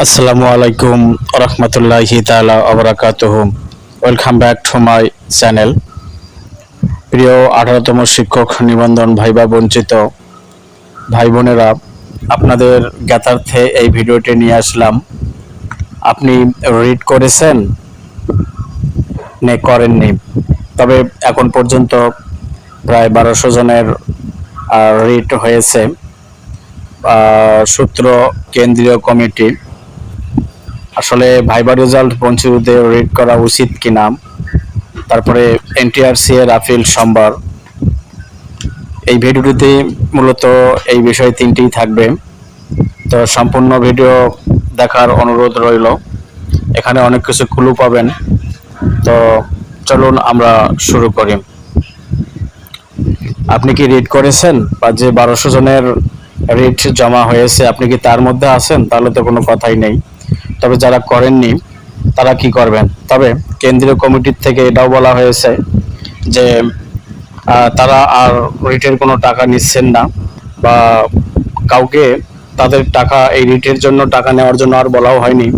আসসালামু আলাইকুম রহমতুল্লাহি তালা আবরাকাতুহ welcome back to my channel প্রিয় আঠারোতম শিক্ষক নিবন্ধন ভাইবা বঞ্চিত ভাই বোনেরা, আপনাদের জ্ঞাতার্থে এই ভিডিওটি নিয়ে আসলাম। আপনি রিড করেছেন? নে, করেননি। তবে এখন পর্যন্ত প্রায় বারোশো জনের রিট হয়েছে। সূত্র কেন্দ্রীয় কমিটি আসলে ভাইবার রেজাল্ট বঞ্চিতদের রিড করা উচিত কি নাম তারপরে এনটিআরসি এর আপিল সোমবার এই ভিডিওটিতে মূলত এই বিষয় তিনটি থাকবে। তো সম্পূর্ণ ভিডিও দেখার অনুরোধ রইল। এখানে অনেক কিছু ক্লু পাবেন। তো চলুন আমরা শুরু করি। আপনি কি রিড করেছেন? বা যে বারোশো জনের রিট জমা হয়েছে, আপনি কি তার মধ্যে আছেন? তাহলে তো কোনো কথাই নেই। তবে যারা করেননি, তারা কি করবেন? তবে কেন্দ্রীয় কমিটির থেকে এটাও বলা হয়েছে যে তারা আর রিটের কোনো টাকা নিচ্ছেন না বা কাউকে তাদের টাকা, এই রিটের জন্য টাকা নেওয়ার জন্য আর বলাও হয়নি।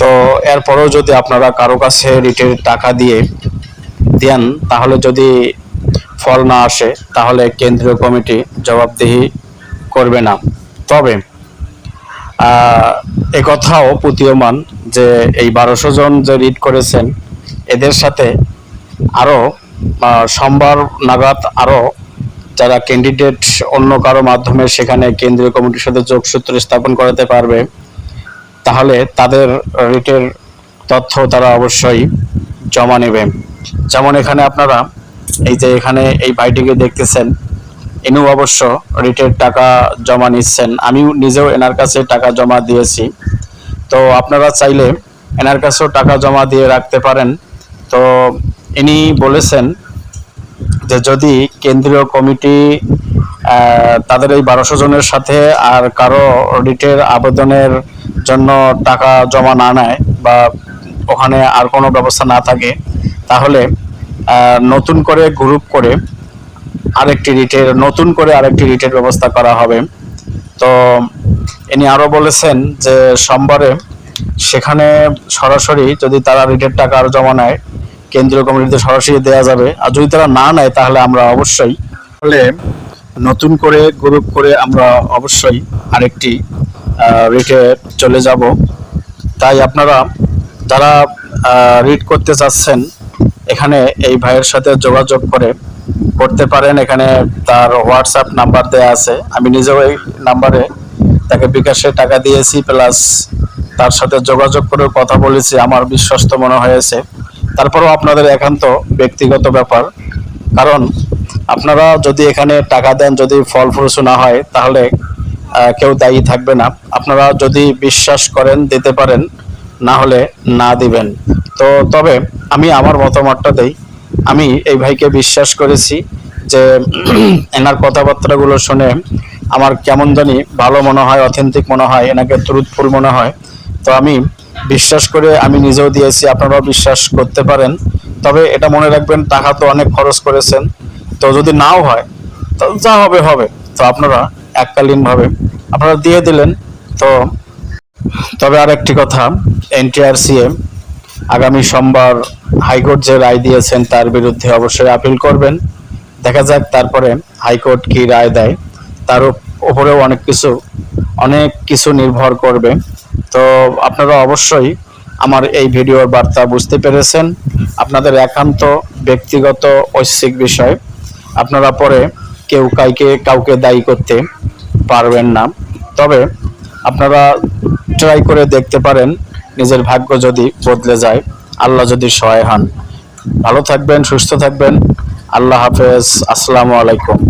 তো এরপরেও যদি আপনারা কারও কাছে রিটের টাকা দিয়ে দেন, তাহলে যদি ফল না আসে, তাহলে কেন্দ্রীয় কমিটি জবাবদিহি করবে না। তবে আহ, এ কথাও প্রতীয়মান যে এই বারোশো জন যে রিড করেছেন এদের সাথে আরও সোমবার নাগাদ আরও যারা ক্যান্ডিডেট অন্য কারও মাধ্যমে সেখানে কেন্দ্রীয় কমিটির সাথে যোগসূত্র স্থাপন করাতে পারবে তাহলে তাদের রিটের তথ্য তারা অবশ্যই জমা নেবে। যেমন এখানে আপনারা এই যে এখানে এই ভাইটিকে দেখতেছেন ইনু অবশ্য রিটের টাকা জমা নিচ্ছেন। আমি নিজেও এনার কাছে টাকা জমা দিয়েছি। তো আপনারা চাইলে এনার কাছেও টাকা জমা দিয়ে রাখতে পারেন। তো ইনি বলেছেন যে যদি কেন্দ্রীয় কমিটি তাদের এই বারোশো জনের সাথে আর কারও রিটের আবেদনের জন্য টাকা জমা না নেয় বা ওখানে আর কোনো ব্যবস্থা না থাকে, তাহলে নতুন করে গ্রুপ করে আরেকটি রিটের, নতুন করে আরেকটি রিটের ব্যবস্থা করা হবে। তো ইনি আরও বলেছেন যে সোমবারে সেখানে সরাসরি যদি তারা রিটের টাকা আরও জমা নেয়, কেন্দ্রীয় কমিটিতে সরাসরি দেওয়া যাবে। আর যদি তারা না নেয়, তাহলে আমরা অবশ্যই তাহলে নতুন করে, গ্রুপ করে আমরা অবশ্যই আরেকটি রিটে চলে যাব। তাই আপনারা যারা রিড করতে চাচ্ছেন, এখানে এই ভাইয়ের সাথে যোগাযোগ করে করতে পারেন, এখানে তার হোয়াটসঅ্যাপ নাম্বার দেওয়া আছে। আমি নিজেও এই নাম্বারে তাকে বিকাশে টাকা দিয়েছি প্লাস তার সাথে যোগাযোগ করে কথা বলেছি, আমার বিশ্বস্ত মনে হয়েছে। তারপরেও আপনাদের একান্ত ব্যক্তিগত ব্যাপার। কারণ আপনারা যদি এখানে টাকা দেন, যদি ফল ফুরসু না হয়, তাহলে কেউ দায়ী থাকবে না। আপনারা যদি বিশ্বাস করেন, দিতে পারেন, না হলে না দিবেন। তো তবে আমি আমার মতামতটা দেই। আমি এই ভাইকে বিশ্বাস করেছি যে এনার কথাবার্তাগুলো শুনে আমার কেমন জানি ভালো মনে হয় অথেন্টিক মনে হয়, এনাকে ট্রুথফুল মনে হয়। তো আমি বিশ্বাস করে আমি নিজেও দিয়েছি, আপনারাও বিশ্বাস করতে পারেন। তবে এটা মনে রাখবেন, টাকা তো অনেক খরচ করেছেন। তো যদি নাও হয়, তো যা হবে হবে। তো আপনারা এককালীনভাবে আপনারা দিয়ে দিলেন। তো তবে আর একটি কথা, এনটিআরসিএ আগামী সোমবার হাইকোর্ট যে রায় দিয়েছেন তার বিরুদ্ধে অবশ্যই আপিল করবেন। দেখা যাক তারপরে হাইকোর্ট কি রায় দেয়। তার উপরেও অনেক কিছু অনেক কিছু নির্ভর করবে। তো আপনারা অবশ্যই আমার এই ভিডিওর বার্তা বুঝতে পেরেছেন। আপনাদের একান্ত ব্যক্তিগত ঐচ্ছিক বিষয়। আপনারা পরে কেউ কাউকে কাউকে দায়ী করতে পারবেন না। তবে আপনারা ট্রাই করে দেখতে পারেন নিজের ভাগ্য যদি বদলে যায়, আল্লাহ যদি সহায় হন। ভালো থাকবেন, সুস্থ থাকবেন। আল্লাহ হাফেজ। আসসালামু আলাইকুম।